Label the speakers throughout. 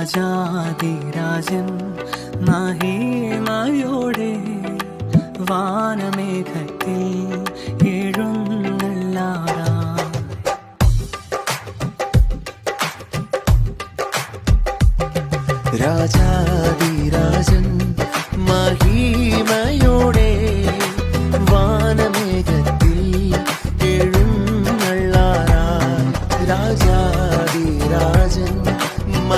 Speaker 1: രാജാതിരാജൻ നാഹേ നായോടെ വാനമേഘത്തിൽ എഴുന്നല്ലാടാ
Speaker 2: രാജാതി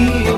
Speaker 2: me